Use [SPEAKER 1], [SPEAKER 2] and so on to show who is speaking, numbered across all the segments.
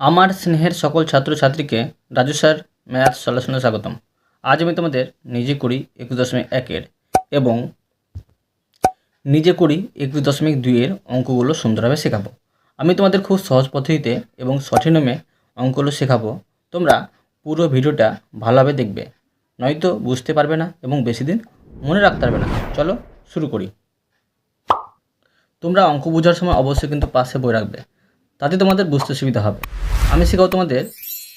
[SPEAKER 1] আমার স্নেহের সকল ছাত্রছাত্রীকে রাজু স্যার ম্যাথ সলিউশনে স্বাগতম। আজ আমি তোমাদের নিজে করি একুশ দশমিক একের এবং নিজে করি একুশ দশমিক দুইয়ের অঙ্কগুলো সুন্দরভাবে শেখাবো। আমি তোমাদের খুব সহজ পদ্ধতিতে এবং সঠিক নিয়মে অঙ্কগুলো শেখাবো। তোমরা পুরো ভিডিওটা ভালোভাবে দেখবে। নয়তো বুঝতে পারবে না এবং বেশি দিন মনে রাখতে পারবে না। চলো শুরু করি। তোমরা অঙ্ক বোঝার সময় অবশ্যই কিন্তু পাশে বই রাখবে। তাতে তোমাদের বুঝতে সুবিধা হবে। আমি শেখাও তোমাদের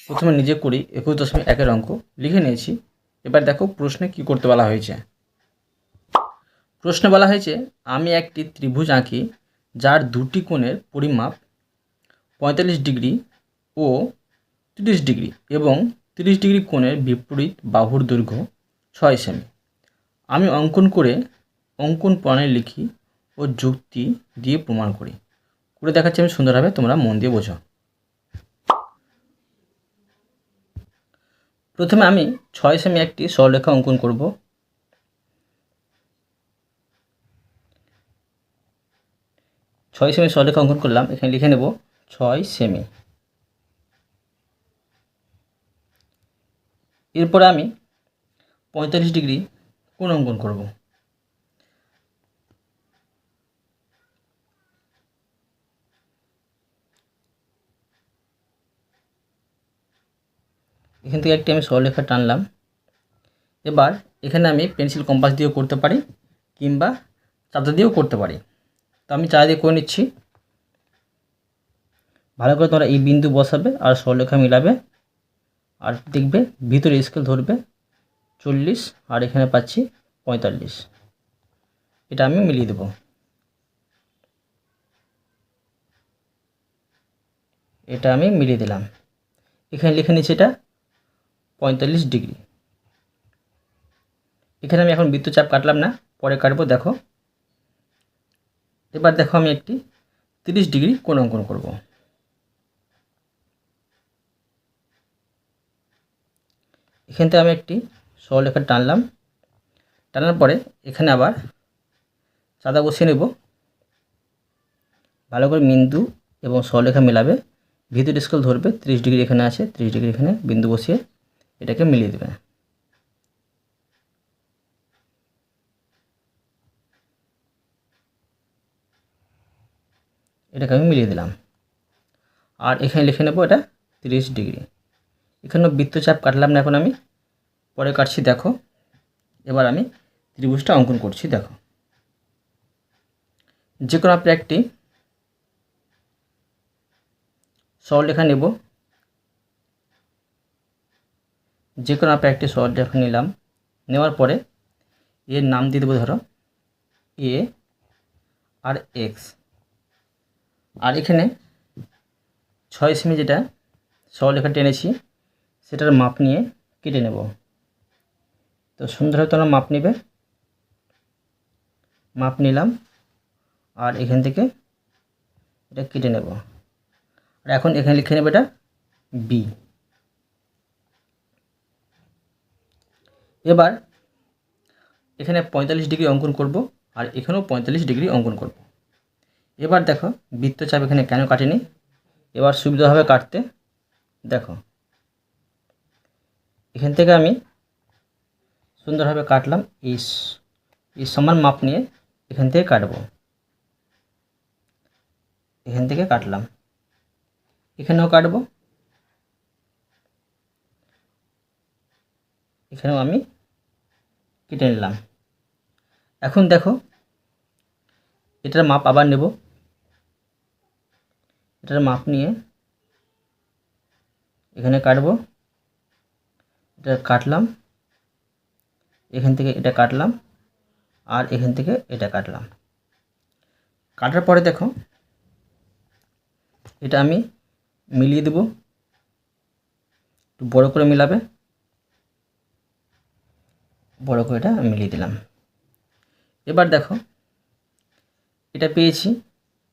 [SPEAKER 1] প্রথমে নিজে করি, একুশ দশমিক একের অঙ্ক। লিখে নিয়েছি। এবার দেখো প্রশ্নে কি করতে বলা হয়েছে। প্রশ্নে বলা হয়েছে, আমি একটি ত্রিভুজ আঁকি, যার দুটি কোণের পরিমাপ পঁয়তাল্লিশ ডিগ্রি ও তিরিশ ডিগ্রি এবং তিরিশ ডিগ্রি কোণের বিপরীত বাহুর দৈর্ঘ্য ছয় সেমি। আমি অঙ্কন করে অঙ্কন প্রণালী লিখি ও যুক্তি দিয়ে প্রমাণ করি। করে দেখাচ্ছি আমি সুন্দরভাবে তোমরা মন দিয়ে বোঝো। প্রথমে আমি ছয় সেমি একটি সরলরেখা অঙ্কন করব। ছয় সেমি সরলরেখা অঙ্কন করলাম, এখানে লিখে নেব ছয় সেমি। এরপরে আমি পঁয়তাল্লিশ ডিগ্রি কোণ অঙ্কন করব। এখান থেকে একটি আমি সরলরেখা টানলাম। এবার এখানে আমি পেন্সিল কম্পাস দিয়েও করতে পারি কিংবা চাঁদা দিয়েও করতে পারি। তো আমি চাঁদা দিয়ে করে নিচ্ছি। ভালো করে তোমরা এই বিন্দু বসাবে আর সরলরেখা মিলাবে আর দেখবে ভিতরে স্কেল ধরবে চল্লিশ আর এখানে পাচ্ছি পঁয়তাল্লিশ। এটা আমি মিলিয়ে দেব। এটা আমি মিলিয়ে দিলাম। এখানে লিখে নিচ্ছি এটা পঁয়তাল্লিশ ডিগ্রি। এখানে আমি এখন বৃত্তচাপ কাটলাম না, পরে কাটবো, দেখো। এবার দেখো আমি একটি তিরিশ ডিগ্রি কোণ অঙ্কন করব। এখান থেকে আমি একটি সরলরেখা টানলাম। টানার পরে এখানে আবার চাঁদা বসিয়ে নেব। ভালো করে বিন্দু এবং সরলরেখা মেলাবে। ভিতর স্কেল ধরবে, ত্রিশ ডিগ্রি এখানে আছে, ত্রিশ ডিগ্রি এখানে বিন্দু বসিয়ে। এটাকে মিলিয়ে দেবে এটাকে আমি মিলিয়ে দিলাম। আর এখানে লিখে নেব এটা তিরিশ ডিগ্রি। এখানেও বৃত্তচাপ কাটলাম না এখন আমি। পরে কাটছি, দেখো। এবার আমি ত্রিভুজটা অঙ্কন করছি, দেখো। যে কোনো আপনি একটি সরলরেখা নেব। যে কোনো আপনি একটি সরলরেখা নিলাম, নেওয়ার পরে এর নাম দিয়ে দেবো ধরো এ আর এক্স আর এখানে ছয় সেমি যেটা সরলরেখা টেনেছি, সেটার মাপ নিয়ে কেটে নেব। তো সুন্দরভাবে তোমরা মাপ নেবে? মাপ নিলাম, আর এখান থেকে এটা কেটে নেব। আর এখন এখানে লিখে নেব এটা বি এবার এখানে পঁয়তাল্লিশ ডিগ্রি অঙ্কন করব আর এখানেও পঁয়তাল্লিশ ডিগ্রি অঙ্কন করব। এবার দেখো, বৃত্তচাপ এখানে কেন কাটেনি? এবার সুবিধা হবে কাটতে দেখো, এখান থেকে আমি সুন্দরভাবে কাটলাম এই এই সমান মাপ নিয়ে এখান থেকে কাটবো। এখান থেকে কাটলাম, এখানেও কাটবো। এখানেও আমি কেটে নিলাম। এখন দেখো, এটার মাপ আবার নেব। এটার মাপ নিয়ে এখানে কাটবো। এটা কাটলাম। এখান থেকে এটা কাটলাম আর এখান থেকে এটা কাটলাম। কাটার পরে দেখো, এটা আমি মিলিয়ে দেব। একটু বড়ো করে মিলাবে। বড় করে এটা মিলিয়ে দিলাম। এবার দেখো, এটা পেয়েছি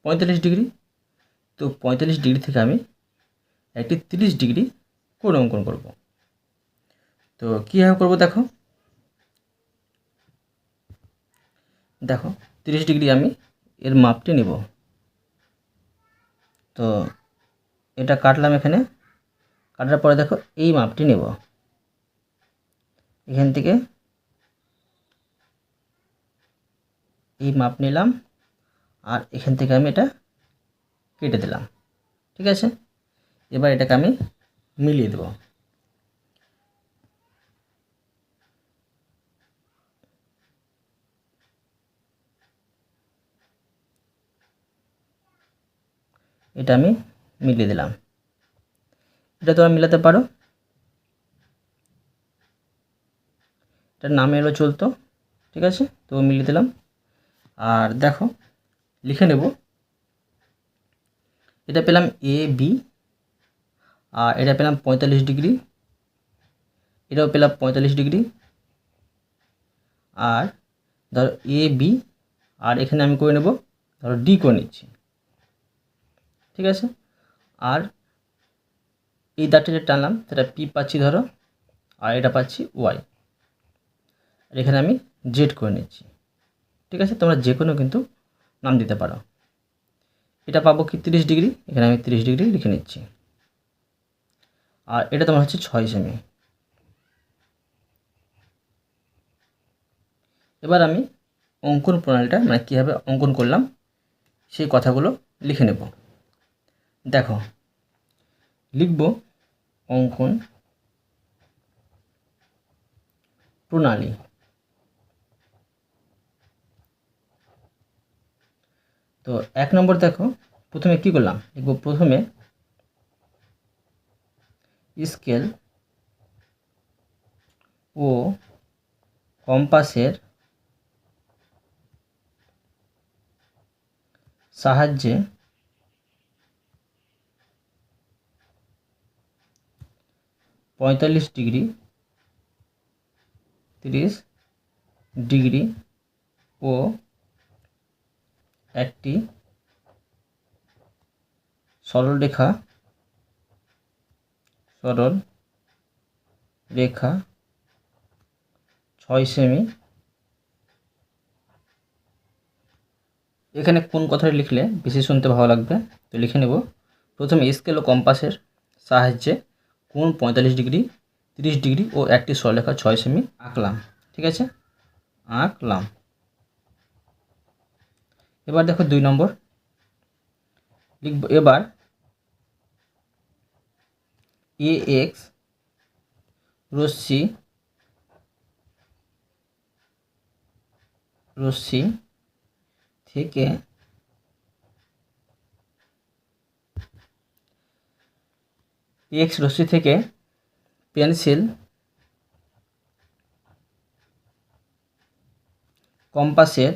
[SPEAKER 1] পঁয়তাল্লিশ ডিগ্রি। তো পঁয়তাল্লিশ ডিগ্রি থেকে আমি একটি তিরিশ ডিগ্রি কোণ অঙ্কন করব। তো কীভাবে করব দেখো? দেখো, তিরিশ ডিগ্রি আমি এর মাপটি নেব। তো এটা কাটলাম এখানে। কাটার পরে দেখো, এই মাপটি নেব। এখান থেকে এই মাপ নিলাম আর এখান থেকে আমি এটা কেটে দিলাম। ঠিক আছে? এবার এটাকে আমি মিলিয়ে দেব। এটা আমি মিলিয়ে দিলাম। এটা তোমরা মিলাতে পারো। এটার নামে এলো চলতো। ঠিক আছে? তো মিলিয়ে দিলাম। আর দেখো, লিখে নেব। এটা পেলাম এ বি আর এটা পেলাম পঁয়তাল্লিশ ডিগ্রি। এটাও পেলাম পঁয়তাল্লিশ ডিগ্রি। আর ধরো এ বি আর এখানে আমি করে নেব, ধরো ডি করে নিচ্ছি। ঠিক আছে? আর এই দাঁতটা যে টানলাম, সেটা পি পাচ্ছি ধরো, আর এটা পাচ্ছি ওয়াই আর এখানে আমি জেড করে নিচ্ছি। ঠিক আছে? তোমরা যে কোনো কিন্তু নাম দিতে পারো। এটা পাবো কি? তিরিশ ডিগ্রি। এখানে আমি তিরিশ ডিগ্রি লিখে নিচ্ছি। আর এটা তোমার হচ্ছে ছয় সেমি। এবার আমি অঙ্কন প্রণালীটা মানে কীভাবে অঙ্কন করলাম, সেই কথাগুলো লিখে নেব। দেখো, লিখব অঙ্কন প্রণালী। তো এক নম্বর দেখো, প্রথমে কি করলাম? লিখব প্রথমে স্কেল ও কম্পাসের সাহায্যে পঁয়তাল্লিশ ডিগ্রি, তিরিশ ডিগ্রি ও একটি সরলরেখা সরল রেখা ছয় সেমি। এখানে কোন কথাটা লিখলে বেশি শুনতে ভালো লাগবে? তো লিখে নেব। প্রথমে স্কেল ও কম্পাসের সাহায্যে কোন পঁয়তাল্লিশ ডিগ্রি, তিরিশ ডিগ্রি ও একটি সরলরেখা ছয় সেমি আঁকলাম। ঠিক আছে? আঁকলাম। এবার দেখো দুই নম্বর। লিখব এবার এ এক্স রশ্মি রশ্মি থেকে এক্স রশ্মি থেকে পেন্সিল কম্পাসের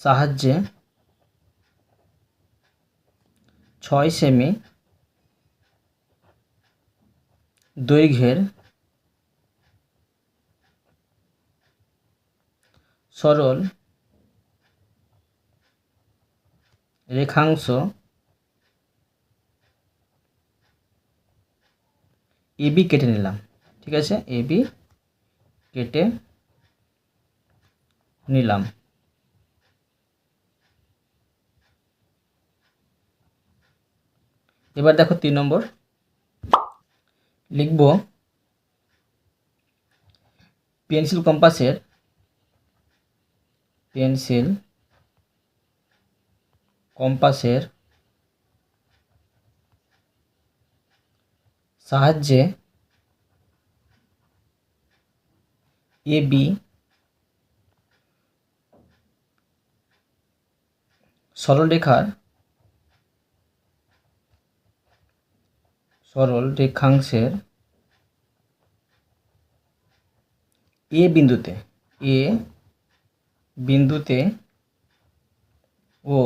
[SPEAKER 1] সাহায্যে ছয় সেমি দৈর্ঘ্যের সরল রেখাংশ এবি কেটে নিলাম ঠিক আছে? এবি কেটে নিলাম। এবার দেখো তিন নম্বর। লিখব পেন্সিল কম্পাসের পেন্সিল কম্পাসের সাহায্যে এ বি সরলরেখার সরল রেখাংশের এ বিন্দুতে এ বিন্দুতে ও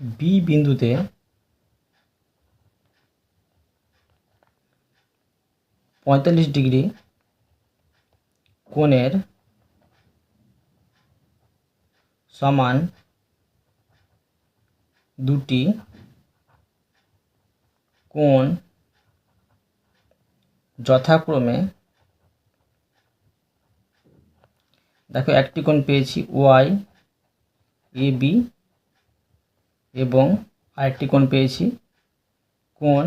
[SPEAKER 1] বি বিন্দুতে পঁয়তাল্লিশ ডিগ্রি কোণের সমান দুটি কোণ যথাক্রমে দেখো একটি কোণ পেয়েছি ওয়াই, এ বি এবং আরেকটি কোণ পেয়েছি কোণ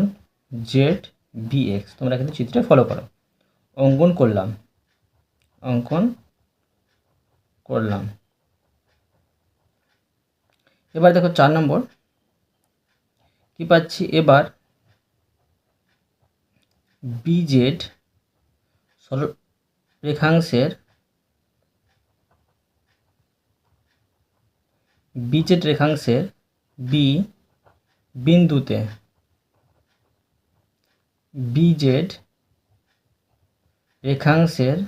[SPEAKER 1] জেড বিএক্স তোমরা কিন্তু চিত্রে ফলো করো। অঙ্কন করলাম। অঙ্কন করলাম। এবার দেখো চার নম্বর। কি পাচ্ছি? এবার বিজেড রেখাংশের বিজেড রেখাংশের বি বিন্দুতে। বিজেড রেখাংশের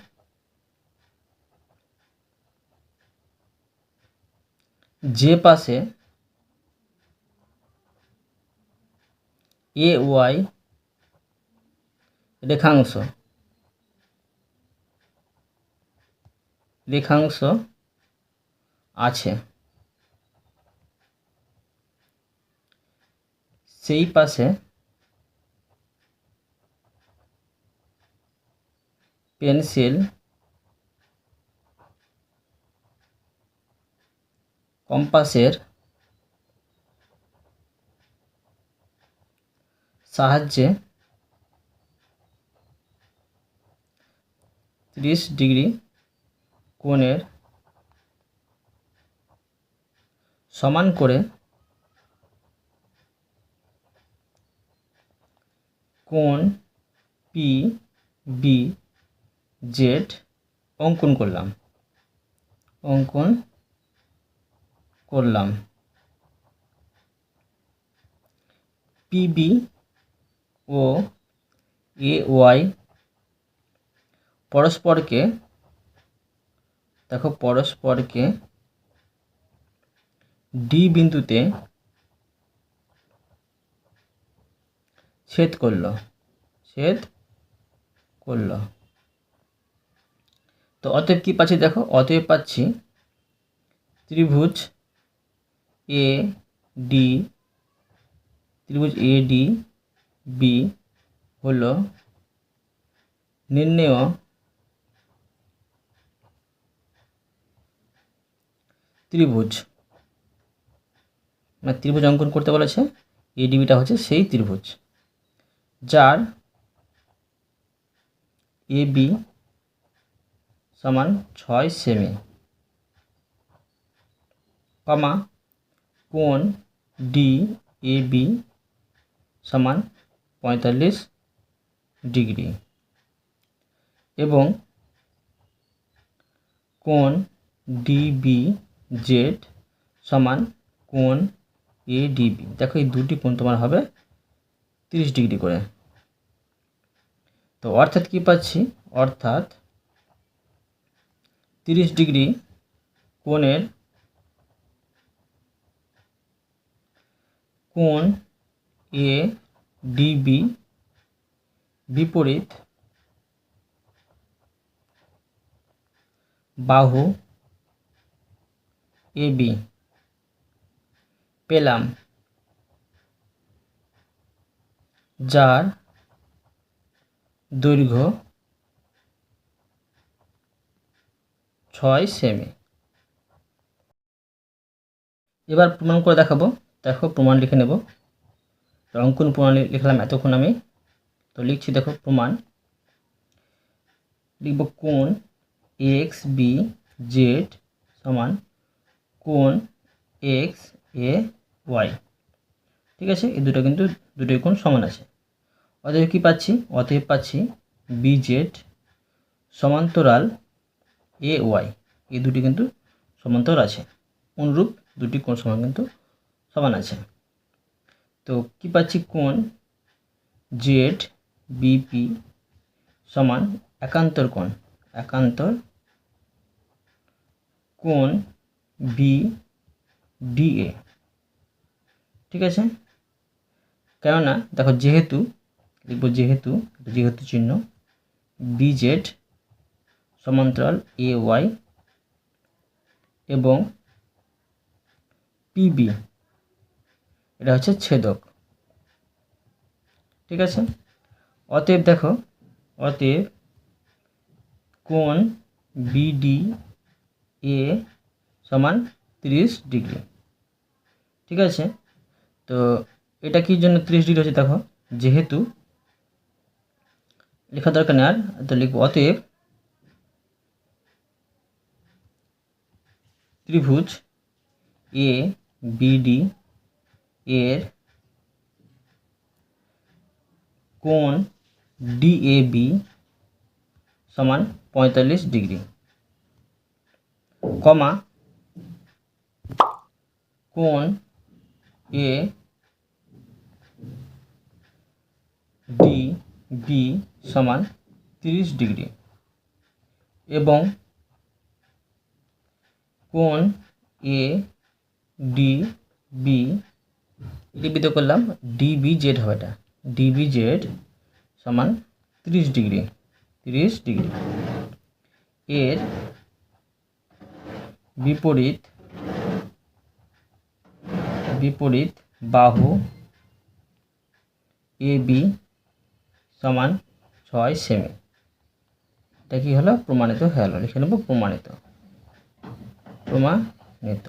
[SPEAKER 1] যে পাশে এ ওয়াই রেখাংশ। রেখাংশ আছে। সেই পাশে পেন্সিল কম্পাসের সাহায্যে ত্রিশ ডিগ্রি কোণের সমান করে কোণ পি বি জেড অঙ্কন করলাম। অঙ্কন করলাম। পিবি ও এ ওয়াই পরস্পরকে, দেখো পরস্পরকে ডি বিন্দুতে ছেদ করল ছেদ করল। তো অতএব কী পাচ্ছি দেখো? অতএব পাচ্ছি ত্রিভুজ এ ডি ত্রিভুজ এ ডি বি হলো নির্ণেয় ত্রিভুজ। মানে ত্রিভুজ অঙ্কন করতে বলেছে এডিবিটা হচ্ছে সেই ত্রিভুজ। যার এ বি সমান ছয় সেমি কমা কোণ ডি এ বি সমান পঁয়তাল্লিশ ডিগ্রি এবং কোণ ডিবি জেড সমান কোণ এ ডিবি দেখো এই দুটি কোণ তোমার হবে তিরিশ ডিগ্রি করে। তো অর্থাৎ কী পাচ্ছি? অর্থাৎ তিরিশ ডিগ্রি কোণের কোণ এ ডিবি বিপরীত বাহু এ বি পেলাম। যার দৈর্ঘ্য ছয় সেমি। এবার প্রমাণ করে দেখাবো। দেখো, প্রমাণ লিখে নেব। অঙ্কন প্রমাণ লি- লিখলাম এতক্ষণ আমি। তো লিখছি, দেখো, প্রমাণ। লিখব কোণ এক্স, বি, জেড সমান কোণ এক্স এ ওয়াই। ঠিক আছে? এই দুটো কিন্তু দুটোই কোণ সমান আছে। অতএব কী পাচ্ছি? অতএব পাচ্ছি বি জেড সমান্তরাল এ ওয়াই এই দুটি কিন্তু সমান্তর আছে। অনুরূপ দুটি কোণ সমান কিন্তু সমান আছে। তো কি পাচ্ছি? কোণ জেড বিপি সমান একান্তর কোণ। একান্তর কোণ বি ডিএ ঠিক আছে? কেননা, দেখো যেহেতু, লিখব যেহেতু যেহেতু চিহ্ন বিজেড সমান্তরাল এ ওয়াই এবং পিবি এটা হচ্ছে ছেদক। ঠিক আছে? অতএব দেখো, অতএব কোণ বিডি এ সমান তিরিশ ডিগ্রি। ঠিক আছে? তো এটা কি জন্য তিরিশ ডিগ্রি হচ্ছে দেখো, যেহেতু লেখা দরকার নেই আর, তো লিখব, অতএব ত্রিভুজ এ বিডি এর কোণ ডিএবি সমান পঁয়তাল্লিশ ডিগ্রি, কমা কোণ এ ডি বি সমান তিরিশ ডিগ্রি এবং কোণ এ ডি বি লিপিত করলাম ডিবি জেড হবে এটা। ডিবি জেড সমান তিরিশ ডিগ্রি তিরিশ ডিগ্রি। এর বিপরীত বিপরীত বাহু এ বি সমান ছয় সেমি। এটা কি হলো? প্রমাণিত গেলো। লিখে নেব প্রমাণিত। প্রমাণিত।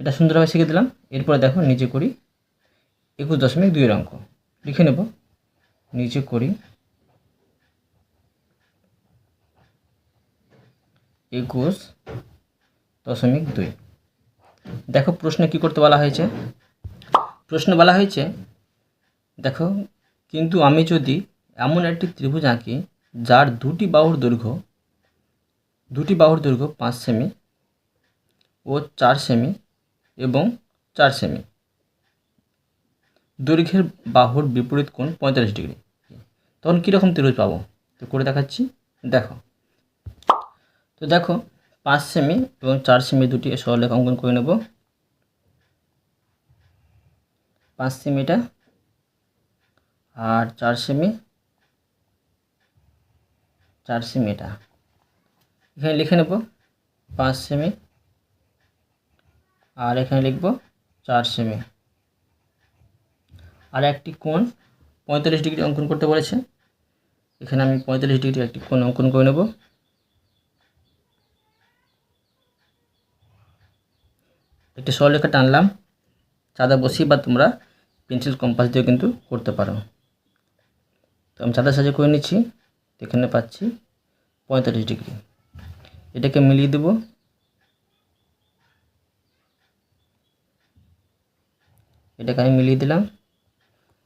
[SPEAKER 1] এটা সুন্দরভাবে শিখে দিলাম। এরপরে দেখো নিচে করি একুশ দশমিক দুইয়ের অঙ্ক। লিখে নেব। নিচে করি একুশ দশমিক দুই। দেখো প্রশ্নে কি করতে বলা হয়েছে? প্রশ্ন বলা হয়েছে, দেখো, কিন্তু আমি যদি এমন একটি ত্রিভুজ আঁকি যার দুটি বাহুর দৈর্ঘ্য, দুটি বাহুর দৈর্ঘ্য পাঁচ সেমি ও চার সেমি এবং চার সেমি, দৈর্ঘ্যের বাহুর বিপরীত কোণ পঁয়তাল্লিশ ডিগ্রি, তখন কীরকম ত্রিভুজ পাবো? তো করে দেখাচ্ছি, দেখো, তো দেখো পাঁচ সেমি এবং চার সেমি দুটি সরলেখ অঙ্কন করে নেব। পাঁচ সেমিটা আর চার সেমি চার সেমি এটা এখানে লিখে নেব পাঁচ সেমি আর এখানে লিখব চার সেমি আর একটি কোণ পঁয়তাল্লিশ ডিগ্রি অঙ্কন করতে বলেছে। এখানে আমি পঁয়তাল্লিশ ডিগ্রি একটি কোণ অঙ্কন করে নেব। একটি সরলেখা টানলাম। চাঁদা বসি বা তোমরা পেন্সিল কম্পাস দিয়ে কিন্তু করতে পারো। তো আমি চাঁদা সাজে করে নিচ্ছি। এখানে পাচ্ছি পঁয়তাল্লিশ ডিগ্রি। এটাকে মিলিয়ে দেব। এটাকে আমি মিলিয়ে দিলাম।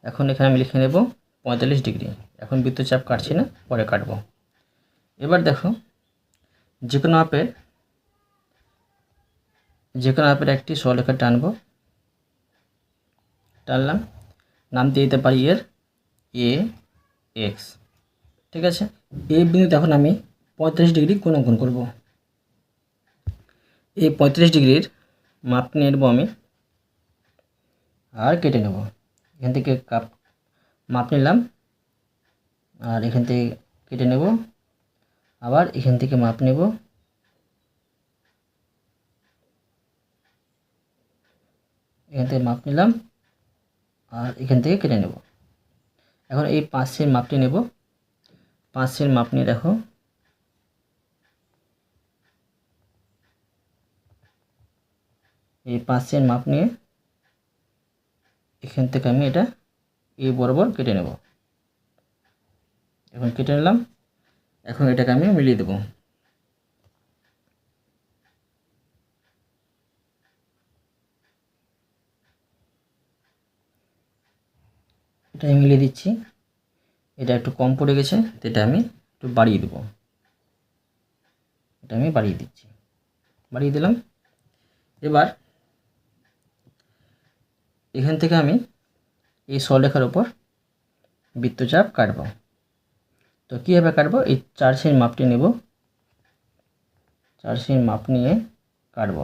[SPEAKER 1] এখন এখানে আমি লিখে নেব পঁয়তাল্লিশ ডিগ্রি। এখন বিদ্যুৎ চাপ কাটছি না, পরে কাটবো। এবার দেখো যে কোনো মাপের যে কোনো মাপের একটি সরলেখা টানবো। টানলাম। নাম দিয়ে দিতে পারি এর এ এক্স। ঠিক আছে? এই বিন্দুতে এখন আমি পঁয়ত্রিশ ডিগ্রি কোণ অঙ্কন করব। এই পঁয়ত্রিশ ডিগ্রির মাপ নিয়ে নেব আমি আর কেটে নেব। এখান থেকে কাপ মাপ নিলাম আর এখান থেকে কেটে নেব। আবার এখান থেকে মাপ নেব। এখান থেকে মাপ নিলাম, আর এখান থেকে কেটে নেব। এখন এই পাঁচ পাঁচের মাপটি নেব। পাঁচ পাঁচের মাপ নিয়ে দেখো। এই পাঁচ পাঁচের মাপ নিয়ে এখান থেকে আমি এটা এই বরাবর কেটে নেব। এখন কেটে নিলাম। এখন এটাকে আমি মিলিয়ে দেব। এটা আমি মিলিয়ে দিচ্ছি। এটা একটু কম পড়ে গেছে, তো এটা আমি একটু বাড়িয়ে দেবো। এটা আমি বাড়িয়ে দিচ্ছি। বাড়িয়ে দিলাম। এবার এখান থেকে আমি এই সরলেখার উপর বৃত্তচাপ কাটব। তো কীভাবে কাটবো? এই চার সেমি মাপটি নেব। চার সেমি মাপ নিয়ে কাটব।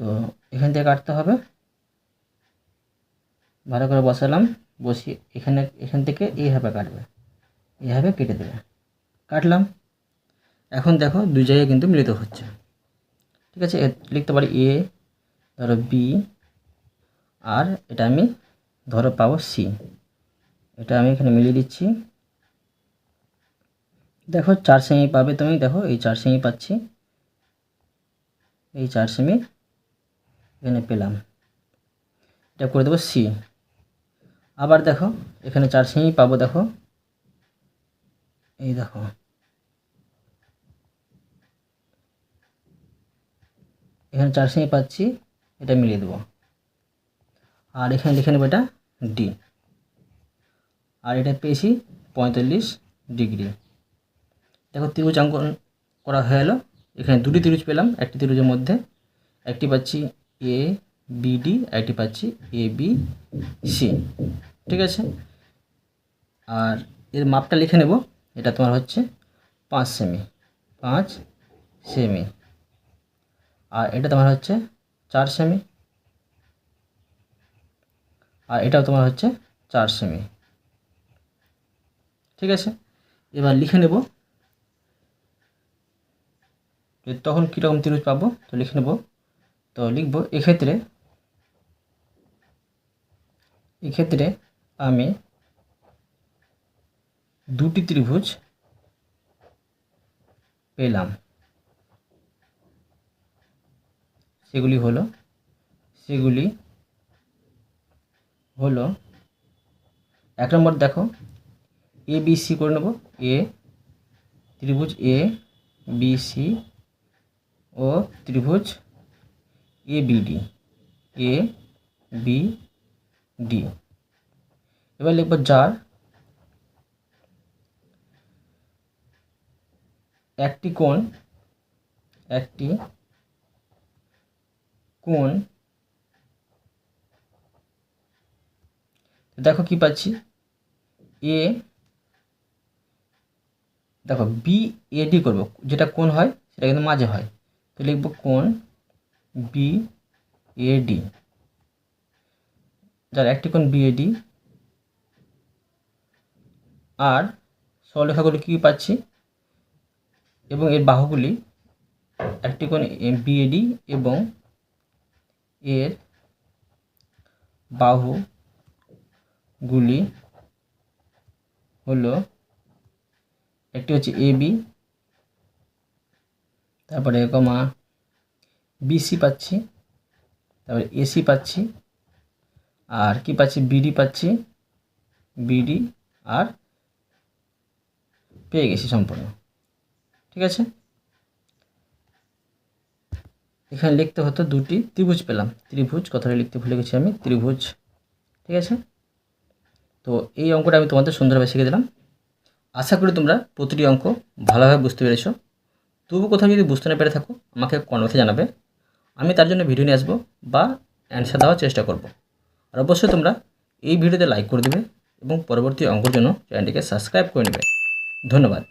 [SPEAKER 1] তো এখান থেকে কাটতে হবে। ভালো করে বসালাম, বসিয়ে এখানে, এখান থেকে এইভাবে কাটবে। এইভাবে কেটে দেবে। কাটলাম। এখন দেখো দুই জায়গায় কিন্তু মিলিত হচ্ছে। ঠিক আছে? লিখতে পারি এ ধরো বি আর এটা আমি ধরো পাবো সি এটা আমি এখানে মিলিয়ে দিচ্ছি। দেখো চার সেমি পাবে তুমি। দেখো এই চার সেমি পাচ্ছি। এই চার সেমি এখানে পেলাম। এটা করে দেবো সি আবার দেখো, এখানে চার সেমি পাবো দেখো। এই দেখো। এখানে চার সেমি পাচ্ছি, এটা মিলিয়ে দেবো। আর এখানে লিখে নেব এটা ডি আর এটা পেয়েছি পঁয়তাল্লিশ ডিগ্রি। দেখো ত্রিভুজ অঙ্কন করা হয়ে গেলো এখানে দুটি ত্রিভুজ পেলাম, একটি ত্রিভুজের মধ্যে। একটি পাচ্ছি এ বিডি একটি পাচ্ছি এ বি সি ঠিক আছে? আর এর মাপটা লিখে নেব। এটা তোমার হচ্ছে পাঁচ সেমি পাঁচ সেমি আর এটা তোমার হচ্ছে চার সেমি আর এটাও তোমার হচ্ছে চার সেমি ঠিক আছে? এবার লিখে নেব। তখন কীরকম ত্রিভুজ পাবো, তো লিখে নেব। তো লিখব, এক্ষেত্রে এক্ষেত্রে আমি দুটি ত্রিভুজ পেলাম। সেগুলি হলো সেগুলি হলো, এক নম্বর দেখো এ বি সি করে নেব। এ ত্রিভুজ এ বি সি ও ত্রিভুজ A B D A B D এবার লিখব যার একটি কোণ একটি কোণ। দেখো কি পাচ্ছি? এ দেখো বি এ ডি করব। যেটা কোণ হয়, সেটা কিন্তু মাঝে হয়। তো লিখব কোণ বি এ ডি যার একটি কোণ বি এ ডি আর সরলরেখাগুলি কী পাচ্ছি? এবং এর বাহুগুলি একটি কোণ বিএডি এবং এর বাহুগুলি হলো একটি হচ্ছে এ বি তারপরে কমা বিসি পাচ্ছি, তারপরে এসি পাচ্ছি, আর কি পাচ্ছি? বিডি পাচ্ছি বিডি আর পেয়ে গেছি সম্পূর্ণ। ঠিক আছে? এখানে লিখতে হতো দুটি ত্রিভুজ পেলাম। ত্রিভুজ, কথাটা লিখতে ভুলে গেছি আমি, ত্রিভুজ। ঠিক আছে? তো এই অঙ্কটা আমি তোমাদের সুন্দরভাবে শিখে দিলাম। আশা করি তোমরা প্রতিটি অঙ্ক ভালোভাবে বুঝতে পেরেছ। তবু কোথাও যদি বুঝতে না পেরে থাকো, আমাকে কমেন্টে জানাবে। আমি তার জন্য ভিডিও নিয়ে আসব বা অ্যান্সার দেওয়ার চেষ্টা করব। আর অবশ্যই তোমরা এই ভিডিওতে লাইক করে দেবে এবং পরবর্তী অঙ্কের জন্য চ্যানেলটিকে সাবস্ক্রাইব করে নেবে। ধন্যবাদ।